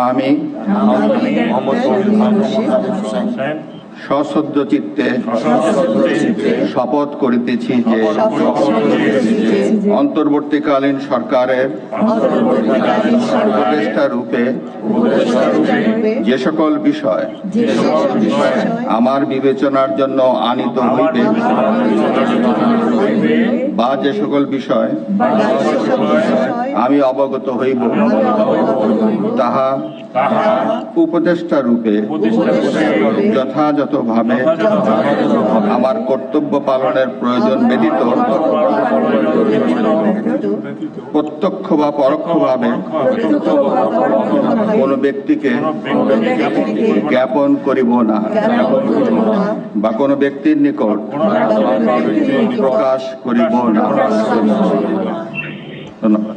আমি সশ্রদ্ধ চিত্তে শপথ করিতেছি যে অন্তর্বর্তীকালীন সরকারের উপদেষ্টা রূপে যে সকল বিষয় আমার বিবেচনার জন্য আনিত হইবে বা যে সকল বিষয় আমি অবগত হইব, তাহা উপদেষ্টা রূপে যথাযথভাবে আমার কর্তব্য পালনের প্রয়োজন ব্যতীত প্রত্যক্ষ বা পরোক্ষভাবে কোনো ব্যক্তিকে জ্ঞাপন করিব না বা কোনো ব্যক্তির নিকট প্রকাশ করিব না। ধন্যবাদ।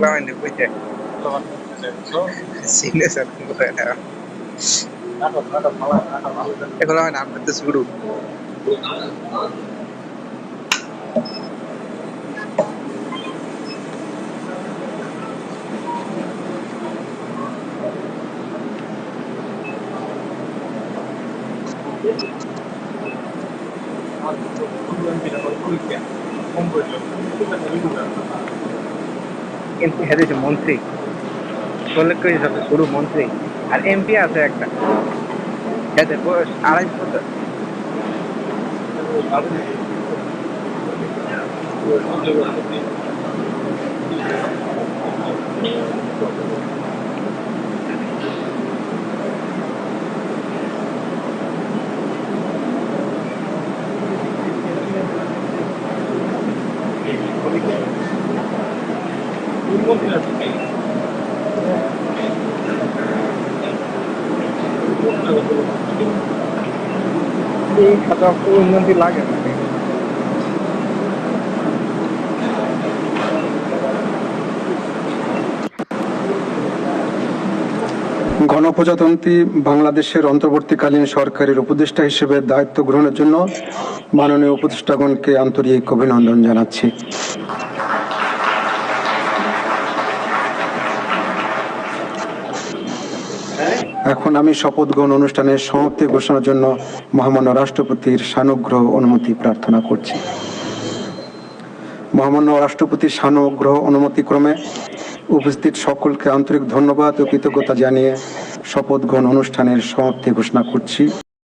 Lo bendicuye. Lo bendicuye. Sir ఎక్కడ నాకు పెద్ద శివుడు Gracias. এমপি হারিয়েছে মন্ত্রী, উল্লেখ কই যাবে শুরু মন্ত্রী, আর এমপি আছে একটা। এদের বয়স আড়াইশ বছর। এই খাতা উন্নতি লাগে গণপ্রজাতন্ত্রী বাংলাদেশের অন্তর্বর্তীকালীন সরকারের উপদেষ্টা হিসেবে দায়িত্ব গ্রহণের জন্য মাননীয় উপদেষ্টাগণকে আন্তরিক অভিনন্দন জানাচ্ছি। এখন আমি শপথ গ্রহণ অনুষ্ঠানের সমাপ্তি ঘোষণার জন্য মহামান্য রাষ্ট্রপতির সানুগ্রহ অনুমতি প্রার্থনা করছি। মহামান্য রাষ্ট্রপতির সানুগ্রহ অনুমতিক্রমে উপস্থিত সকলকে আন্তরিক ধন্যবাদ ও কৃতজ্ঞতা জানিয়ে শপথ গ্রহণ অনুষ্ঠানের সমাপ্তি ঘোষণা করছি।